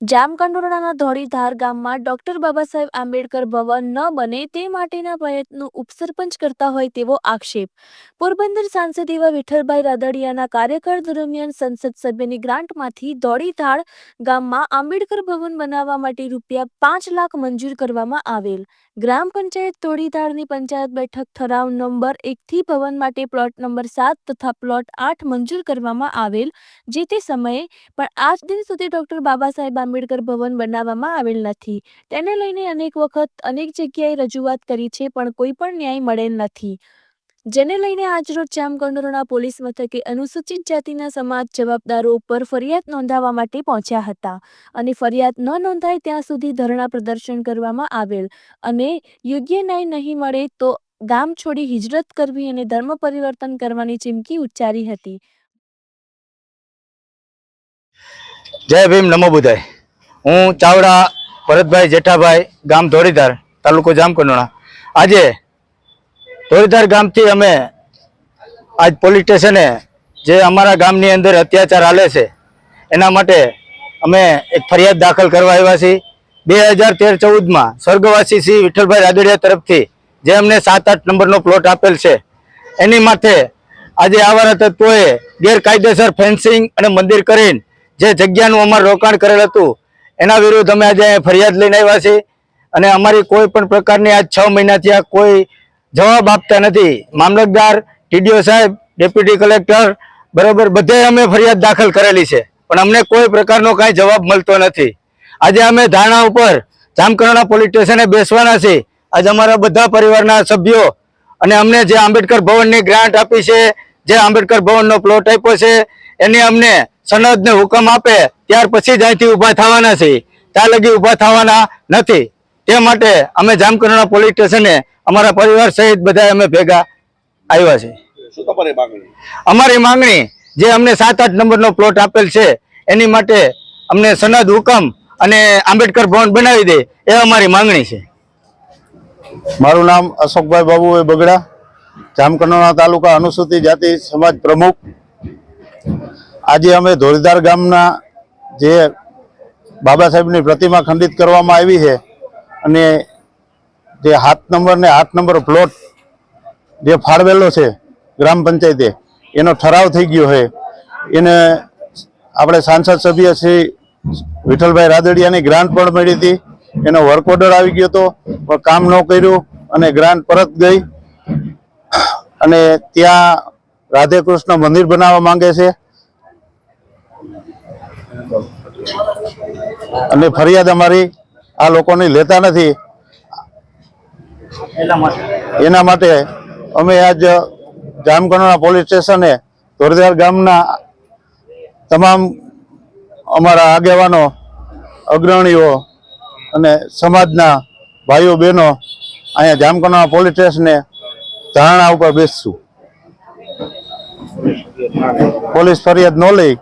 જામકંડોરણાના ધોળીધાર ગામમાં ડોક્ટર બાબા સાહેબ આંબેડકર ભવન ન બને તે માટેના પ્રયત્નો ઉપસરપંચ કરતા હોય તેવો આક્ષેપ. પોરબંદર સાંસદ એવા વિઠ્ઠલભાઈ રાદડિયાના કાર્યકાળ દરમિયાન સંસદ સભ્યની ગ્રાન્ટમાંથી ધોળીધાર ગામમાં આંબેડકર ભવન બનાવવા માટે રૂપિયા પાંચ લાખ મંજૂર કરવામાં આવેલ. ગ્રામ પંચાયત ધોળીધારની પંચાયત બેઠક ઠરાવ નંબર એકથી ભવન માટે પ્લોટ નંબર સાત તથા પ્લોટ આઠ મંજૂર કરવામાં આવેલ જે તે સમયે પણ આજ દિન સુધી ડૉક્ટર બાબા સાહેબ આંબેડકર ભવન બનાવવામાં આવેલ નથી. તેને લઈને અનેક વખત અનેક જગ્યાએ રજૂઆત કરી છે પણ કોઈ પણ ન્યાય મળેલ નથી. જેને લઈને આજરોજ જામકંડોરણા પોલીસ મથકે અનુસૂચિત જાતિના સમાજ જવાબદારો ઉપર ફરિયાદ નોંધાવવા માટે પહોંચ્યા હતા અને ફરિયાદ ન નોંધાય ત્યાં સુધી ધરણા પ્રદર્શન કરવામાં આવેલ અને યોગ્ય ન્યાય નહીં મળે તો ગામ છોડી હિજરત કરવી અને ધર્મ પરિવર્તન કરવાની ચીમકી ઉચ્ચારી હતી. જય ભીમ, નમો બુધાય. હું ચાવડા ભરતભાઈ જેઠાભાઈ ગામ ધોળીધાર, તાલુકો જામકંડોળા આજે ધોળીધાર ગામથી અમે આજ પોલીસ સ્ટેશને જે અમારા ગામની અંદર અત્યાચાર હાલે છે, એના માટે અમે એક ફરિયાદ દાખલ કરવા આવ્યા છીએ. બે હજાર તેર ચૌદમાં સ્વર્ગવાસી શ્રી વિઠ્ઠલભાઈ રાદડિયા તરફથી જે અમને સાત આઠ નંબરનો પ્લોટ આપેલ છે, એની માથે આજે આવારા તત્વોએ ગેરકાયદેસર ફેન્સિંગ અને મંદિર કરીને જે જગ્યાનું અમારું રોકાણ કરેલ હતું, એના વિરુદ્ધ અમે આજે ફરિયાદ લઈને આવ્યા છીએ. અને અમારી કોઈ પણ પ્રકારની આજ છ મહિનાથી આ કોઈ જવાબ આપતા નથી. મામલતદાર ટીડીઓ સાહેબ, ડેપ્યુટી કલેક્ટર, બરોબર, બધે અમે ફરિયાદ દાખલ કરેલી છે. પણ અમને કોઈ પ્રકારનો કાંઈ જવાબ મળતો નથી. આજે અમે ધારણા ઉપર જામકરણા પોલીસ સ્ટેશને બેસવાના છે. આજે અમારા બધા પરિવારના સભ્યો અને અમને જે આંબેડકર ભવનની ગ્રાન્ટ આપી છે, જે આંબેડકર ભવનનો પ્લોટ આપ્યો છે, એની અમને સનદને હુકમ આપે, ત્યાર પછી જ અહીંથી ઊભા થવાના છે. ત્યાં લગી ઊભા થવાના નથી. તે માટે અમે જામકરણા પોલીસ સ્ટેશને અમારા પરિવાર સહિત બધા અમે ભેગા આવ્યા છે શું તમારી માંગણી? અમારી માંગણી જે અમને સાત આઠ નંબરનો પ્લોટ આપેલ છે એની માટે અમને સનદ હુકમ અને આંબેડકર ભવન બનાવી દે એ અમારી માંગણી છે. મારું નામ અશોકભાઈ બાબુભાઈ બગડા જામકરણા તાલુકા અનુસૂચિત જાતિ સમાજ પ્રમુખ. આજે અમે ધોરીધાર ગામના જે બાબા સાહેબની પ્રતિમા ખંડિત કરવામાં આવી છે અને જે હાથ નંબર ને આઠ નંબર પ્લોટ જે ફાળવેલો છે ગ્રામ પંચાયતે, એનો ઠરાવ થઈ ગયો છે. એને આપણે સાંસદ સભ્ય શ્રી વિઠ્ઠલભાઈ રાદડિયાની ગ્રાન્ટ પણ મળી હતી. એનો વર્ક ઓર્ડર આવી ગયો હતો, પણ કામ ન કર્યું અને ગ્રાન્ટ પરત ગઈ. અને ત્યાં રાધે કૃષ્ણ મંદિર બનાવવા માંગે છે. અને ફરિયાદ અમારી આ લોકોની લેતા નથી. એના માટે? અમે આજ જામકંડોરણા પોલીસ સ્ટેશને ધોરધાર ગામના તમામ અમારા આગેવાનો અગ્રણીઓ અને સમાજના ભાઈઓ બહેનો અહીંયા જામકંડોરણા પોલીસ સ્ટેશને ધારણા ઉપર બેસશું. પોલીસ ફરિયાદ ન લઈ.